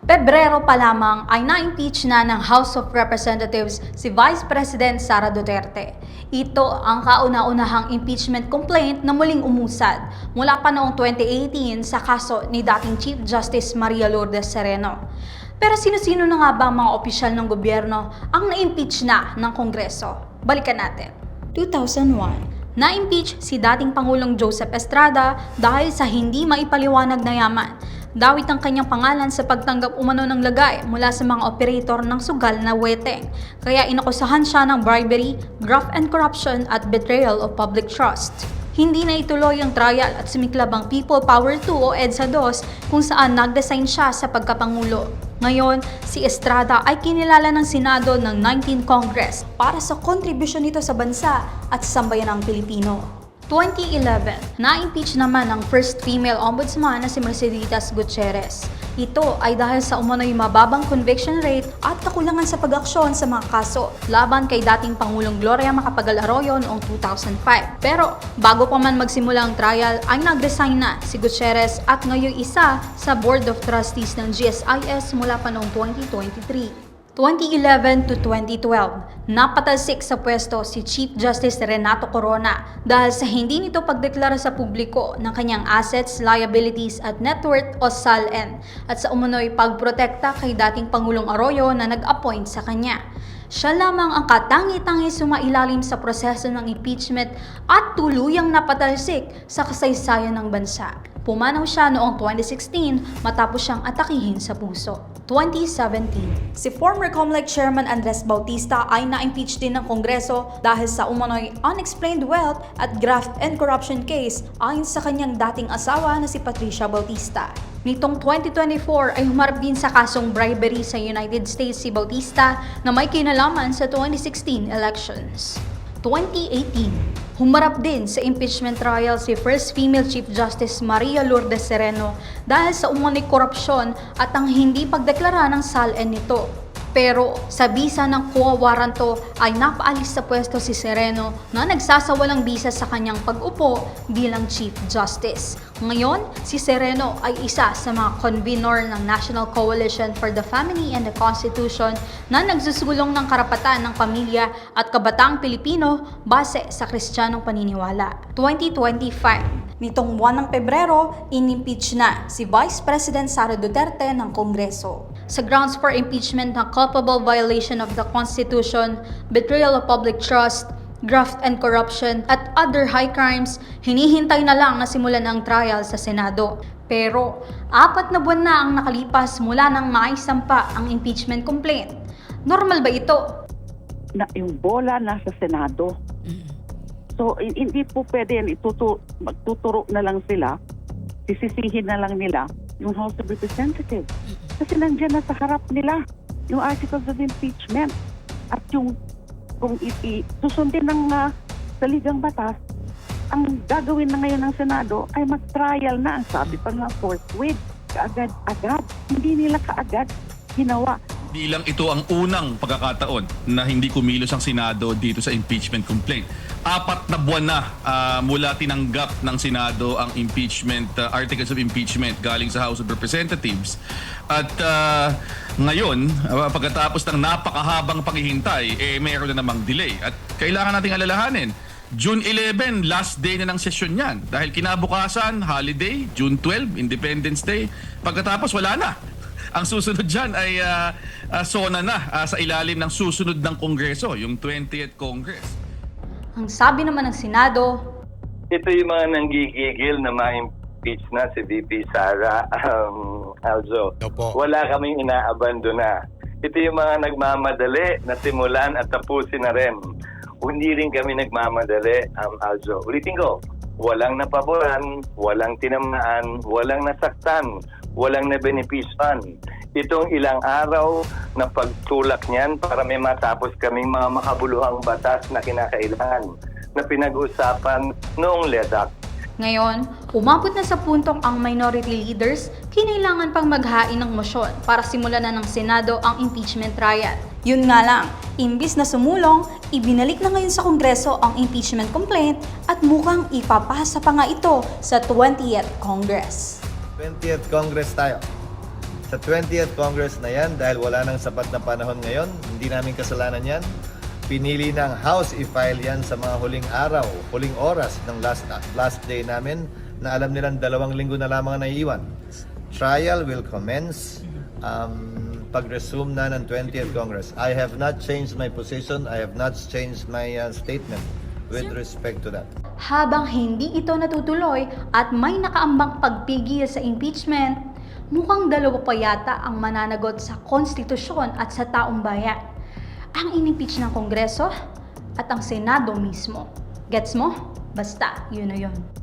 Pebrero pa lamang ay na-impeach na ng House of Representatives si Vice President Sara Duterte. Ito ang kauna-unahang impeachment complaint na muling umusad mula pa noong 2018 sa kaso ni dating Chief Justice Maria Lourdes Sereno. Pero sino-sino na nga ba ang mga opisyal ng gobyerno ang na-impeach na ng Kongreso? Balikan natin. 2001 na-impeach si dating Pangulong Joseph Estrada dahil sa hindi maipaliwanag na yaman. Dawit ang kanyang pangalan sa pagtanggap umano ng lagay mula sa mga operator ng sugal na weteng. Kaya inakusahan siya ng bribery, graft and corruption at betrayal of public trust. Hindi na ituloy ang trial at sumiklab ang People Power 2 o EDSA 2 kung saan nagdesign siya sa pagkapangulo. Ngayon, si Estrada ay kinilala ng Senado ng 19 Congress para sa kontribusyon nito sa bansa at sa sambayanang Pilipino. 2011, na-impeach naman ang first female ombudsman na si Merceditas Gutierrez. Ito ay dahil sa umano'y mababang conviction rate at kakulangan sa pag-aksyon sa mga kaso laban kay dating Pangulong Gloria Macapagal Arroyo noong 2005. Pero bago pa man magsimula ang trial ay nag-resign na si Gutierrez at ngayon isa sa Board of Trustees ng GSIS mula pa noong 2023. 2011 to 2012, napatalsik sa pwesto si Chief Justice Renato Corona dahil sa hindi nito pagdeklara sa publiko ng kanyang assets, liabilities at net worth o SALN at sa umano'y pagprotekta kay dating Pangulong Arroyo na nag-appoint sa kanya. Siya lamang ang katangi-tangi sumailalim sa proseso ng impeachment at tuluyang napatalsik sa kasaysayan ng bansa. Pumanaw siya noong 2016 matapos siyang atakihin sa puso. 2017, si former COMELEC Chairman Andres Bautista ay na-impeach din ng Kongreso dahil sa umano'y unexplained wealth at graft and corruption case ayon sa kanyang dating asawa na si Patricia Bautista. Nitong 2024 ay humarap din sa kasong bribery sa United States si Bautista na may kinalaman sa 2016 elections. 2018, humarap din sa impeachment trial si First Female Chief Justice Maria Lourdes Sereno dahil sa umano'y korupsyon at ang hindi pagdeklara ng SALN nito. Pero sa bisa ng COA waranto ay napaalis sa pwesto si Sereno na nagsasawalang bisa sa kanyang pag-upo bilang Chief Justice. Ngayon, si Sereno ay isa sa mga convenor ng National Coalition for the Family and the Constitution na nagsusulong ng karapatan ng pamilya at kabataang Pilipino base sa kristyanong paniniwala. 2025 Nitong buwan ng Pebrero, inimpeach na si Vice President Sara Duterte ng Kongreso. Sa grounds for impeachment ng culpable violation of the Constitution, betrayal of public trust, graft and corruption, at other high crimes, hinihintay na lang na simulan ang trial sa Senado. Pero, apat na buwan na ang nakalipas mula nang maisampa ang impeachment complaint. Normal ba ito? na yung bola nasa Senado. So, hin- hindi po pwede yan. Itutu, magtuturo na lang sila. Sisisihin na lang nila yung House of Representatives. Kasi nandiyan na sa harap nila yung articles of impeachment. At yung kung iti, susundin ng uh, saligang batas, ang gagawin na ngayon ng Senado ay mag-trial na. Sabi pa nga forthwith, kaagad-agad. Hindi nila kaagad ginawa. Bilang ito ang unang pagkakataon na hindi kumilos ang Senado dito sa impeachment complaint. Apat na buwan na ah, mula tinanggap ng Senado ang impeachment ah, articles of impeachment galing sa House of Representatives. At ah, ngayon, ah, pagkatapos ng napakahabang paghihintay, eh meron na namang delay. At kailangan nating alalahanin, June 11, last day na ng sesyon yan. Dahil kinabukasan, holiday, June 12, Independence Day. Pagkatapos, wala na. Ang susunod dyan ay ah, ah, SONA na ah, sa ilalim ng susunod ng Kongreso, yung 20th Congress. Ang sabi naman ng Senado, Ito yung mga nanggigigil na ma-impeach na si VP Sara um, Alzo. Opo. Wala kaming inaabandona. Ito yung mga nagmamadali na simulan at tapusin na rin. Hindi rin kami nagmamadali, um, Alzo. Ulitin ko, walang napaboran, walang tinamaan, walang nasaktan, walang nabenepisyan. Itong ilang araw na pagtulak niyan para may matapos kaming mga makabuluhang batas na kinakailangan na pinag-usapan noong LEDAC. Ngayon, umabot na sa puntong ang minority leaders kinailangan pang maghain ng mosyon para simulan na ng Senado ang impeachment trial. Yun nga lang, imbis na sumulong, ibinalik na ngayon sa Kongreso ang impeachment complaint at mukhang ipapasa pa nga ito sa 20th Congress. 20th Congress tayo. Sa 20th Congress na yan, dahil wala nang sapat na panahon ngayon, hindi namin kasalanan yan. Pinili ng House i-file yan sa mga huling araw, huling oras ng last, last day namin na alam nilang dalawang linggo na lamang ang naiiwan. Trial will commence um, pag-resume na ng 20th Congress. I have not changed my position. I have not changed my uh, statement with respect to that. Habang hindi ito natutuloy at may nakaambang pagpigil sa impeachment, mukhang dalawa pa yata ang mananagot sa konstitusyon at sa taong bayan. Ang inimpeach ng Kongreso at ang Senado mismo. Gets mo? Basta, yun na yun.